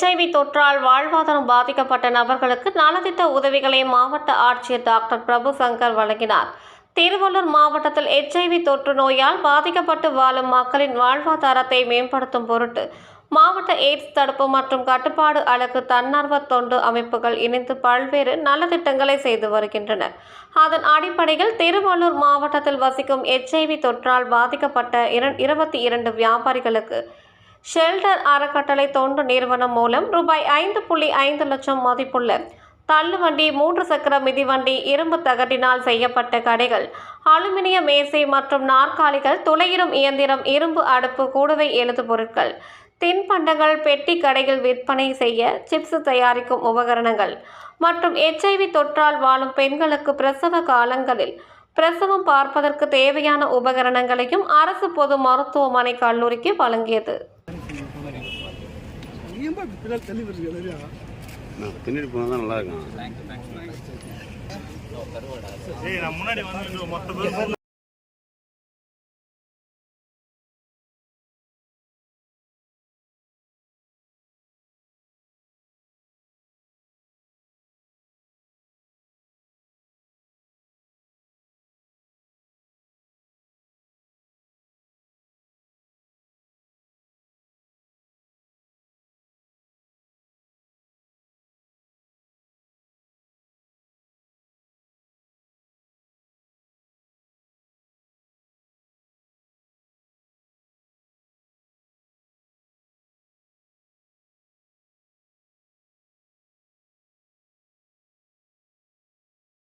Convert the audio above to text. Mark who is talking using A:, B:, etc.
A: தொற்றால் வாழ்வாதாரம் பாதிக்கப்பட்ட நபர்களுக்கு நலத்திட்ட உதவிகளை மாவட்ட ஆட்சியர் டாக்டர் பிரபு சங்கர் வழங்கினார். திருவள்ளூர் மாவட்டத்தில் எச்ஐவி தொற்று நோயால் பாதிக்கப்பட்டு வாழும் மக்களின் வாழ்வாதாரத்தை மேம்படுத்தும் பொருட்டு மாவட்ட எய்ட்ஸ் தடுப்பு மற்றும் கட்டுப்பாடு அலகு தன்னார்வ தொண்டு அமைப்புகள் இணைந்து பல்வேறு நலத்திட்டங்களை செய்து வருகின்றன அதன் அடிப்படையில் திருவள்ளூர் மாவட்டத்தில் வசிக்கும் எச்ஐவி தொற்றால் பாதிக்கப்பட்ட இருபத்தி இரண்டு வியாபாரிகளுக்கு ஷெல்டர் அறக்கட்டளை தொண்டு நிறுவனம் மூலம் ரூபாய் ஐந்து புள்ளி ஐந்து லட்சம் மதிப்புள்ள தள்ளுவண்டி மூன்று சக்கர மிதிவண்டி இரும்பு தகட்டினால் செய்யப்பட்ட கடைகள் அலுமினிய மேசை மற்றும் நாற்காலிகள் துளையிடும் இயந்திரம் இரும்பு அடுப்பு கூடுவை எழுது பொருட்கள் தின்பண்டங்கள் பெட்டி கடைகள் விற்பனை செய்ய சிப்ஸ் தயாரிக்கும் உபகரணங்கள் மற்றும் எச்ஐவி தொற்றால் வாழும் பெண்களுக்கு பிரசவ காலங்களில் பிரசவம் பார்ப்பதற்கு தேவையான உபகரணங்களையும் அரசு பொது மருத்துவமனை கல்லூரிக்கு வழங்கியது.
B: ஏன் இப்படி பின்னாடி தள்ளி வருது நிறையா
C: நான் பின்னாடி போனால் தான் நல்லா இருக்கும்
D: ஏய் நான் முன்னாடி வந்து மொத்த பேர்